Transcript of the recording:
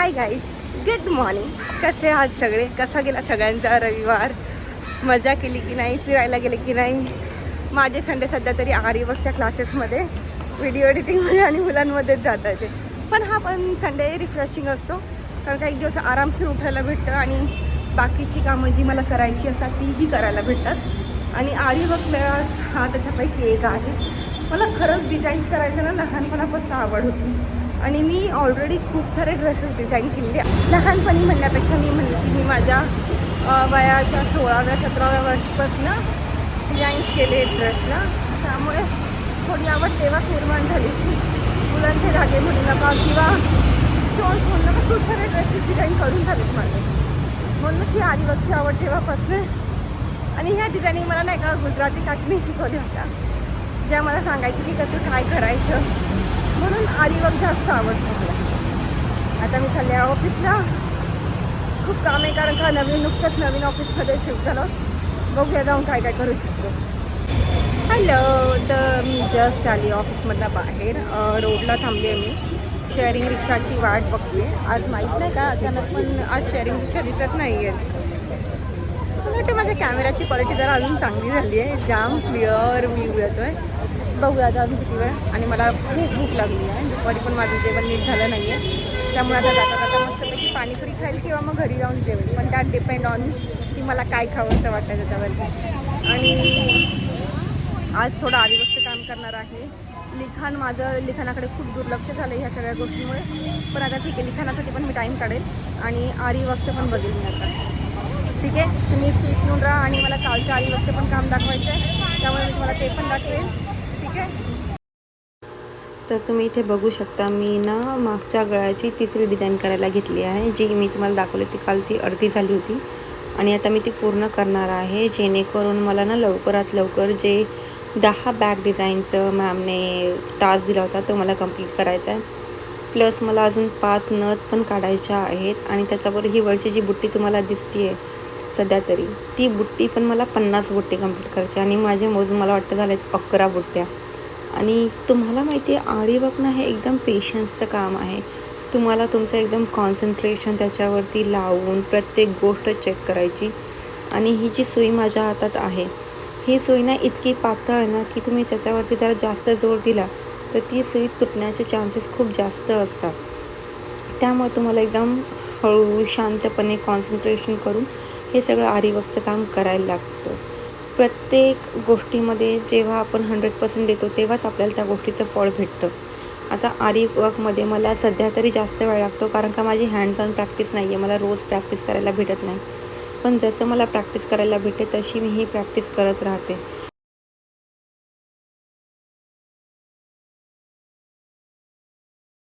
Hi guys good morning कसे आहात सगळे? कसा गेला सगळ्यांचा रविवार? मजा केली की नाही? फिरायला गेले की नाही? माझे संडे सध्या तरी आरिवर्कच्या क्लासेसमध्ये व्हिडिओ एडिटिंगमध्ये आणि मुलांमध्येच जात आहे पण हा पण संडे रिफ्रेशिंग असतो. कारण काही दिवस आरामशीर उठायला भेटतं आणि बाकीची कामं जी मला करायची असतात तीही करायला भेटतात. आणि आरिवर्क क्लास हा त्याच्यापैकी एक आहे. मला खरंच डिझाईन्स करायचं ना लहानपणापासून आवड होती. आणि मी ऑलरेडी खूप सारे ड्रेसेस डिझाईन केलेले लहानपणी म्हणण्यापेक्षा मी म्हणले की मी माझ्या वयाच्या सोळाव्या सतराव्या वर्षापासून डिझाईन केले ड्रेसला त्यामुळे थोडी आवड तेव्हाच निर्माण झाली की मुलांचे धागे म्हणू नका किंवा स्टोन्स म्हणू नका. खूप सारे ड्रेसेस डिझाईन करून झालेत माझे. म्हणून ही आदिवासची आवड तेव्हापासून. आणि ह्या डिझाईनिंग मला नाही का गुजराती काकीने शिकवल्या होत्या. ज्या मला सांगायची की कसं काय करायचं. म्हणून अलिबाग जास्त आवडतो मला आता मी चालले आहे ऑफिसला. खूप काम आहे कारण का नवीन नुकतंच नवीन ऑफिसमध्ये शिफ्ट झालो. बघूया जाऊन काय काय करू शकतो. हॅलो तर मी जस्ट आली ऑफिसमधनं बाहेर. रोडला थांबली आहे मी. शेअरिंग रिक्षाची वाट बघते. आज माहीत नाही का अचानक पण आज शेअरिंग रिक्षा दिसत नाही आहे मला वाटतं माझ्या कॅमेऱ्याची क्वालिटी जरा अजून चांगली झाली आहे. जाम क्लिअर व्ह्यू येतो आहे बघूया आता अजून किती वेळ. आणि मला खूप भूक लागली आहे. दुपारी पण माझं जेवण नीट झालं नाही आहे त्यामुळे आता जाता जाता मस्तपैकी पाणीपुरी खाईल किंवा मग घरी जाऊन जेवेल. पण त्यात डिपेंड ऑन की मला काय खावं असं वाटतं त्याच्यावरती. आणि आज थोडं आदिवस्त काम करणार आहे. लिखाण माझं लिखाणाकडे खूप दुर्लक्ष झालं ह्या सगळ्या गोष्टींमुळे. पण आता ठीक आहे लिखाणासाठी पण मी टाईम काढेल. आणि आरी वक्त पण बघेल मी आता. ठीक आहे? तुम्ही स्टेट येऊन राहा आणि मला कालचं आरी वक्त पण काम दाखवायचं आहे त्यामुळे मी तुम्हाला ते पण दाखवेल तर तुम्ही इथे बघू शकता मी ना मागच्या गळ्याची तिसरी डिझाईन करायला घेतली आहे जी मी तुम्हाला दाखवली ती काल ती अर्धी झाली होती. आणि आता मी ती पूर्ण करणार आहे जेणेकरून मला ना लवकरात लवकर जे दहा बॅग डिझाईनचं मॅमने टास्क दिला होता तो मला कंप्लीट करायचा आहे. प्लस मला अजून पाच नथ पण काढायच्या आहेत आणि त्याच्यावर ही वरची जी बुट्टी तुम्हाला दिसते आहे सध्या तरी ती बुट्टी पण मला पन्नास बुट्टी कंप्लीट करायची आणि माझे मोजून मला वाटतं झाले अकरा बुट्ट्या. आणि तुम्हाला माहिती आहे आरी हे एकदम पेशन्सचं काम आहे. तुम्हाला तुमचं एकदम कॉन्सन्ट्रेशन त्याच्यावरती लावून प्रत्येक गोष्ट चेक करायची. आणि ही जी सुई माझ्या हातात आहे ही सुई ना इतकी पातळ आहे ना की तुम्ही त्याच्यावरती जरा जास्त जोर दिला तर ती सुई तुटण्याचे चान्सेस खूप जास्त असतात. त्यामुळे तुम्हाला एकदम हळू शांतपणे कॉन्सन्ट्रेशन करून हे सगळं आरीवकचं काम करायला लागतं. प्रत्येक गोष्टीमध्ये जेव्हा आपण हंड्रेड पर्सेंट देतो तेव्हाच आपल्याला त्या गोष्टीचं फळ भेटतं. आता आरी वर्कमध्ये मला सध्या तरी जास्त वेळ लागतो कारण का माझी हँड्स ऑन प्रॅक्टिस नाही आहे मला रोज प्रॅक्टिस करायला भेटत नाही. पण जसं मला प्रॅक्टिस करायला भेटते तशी मी ही प्रॅक्टिस करत राहते.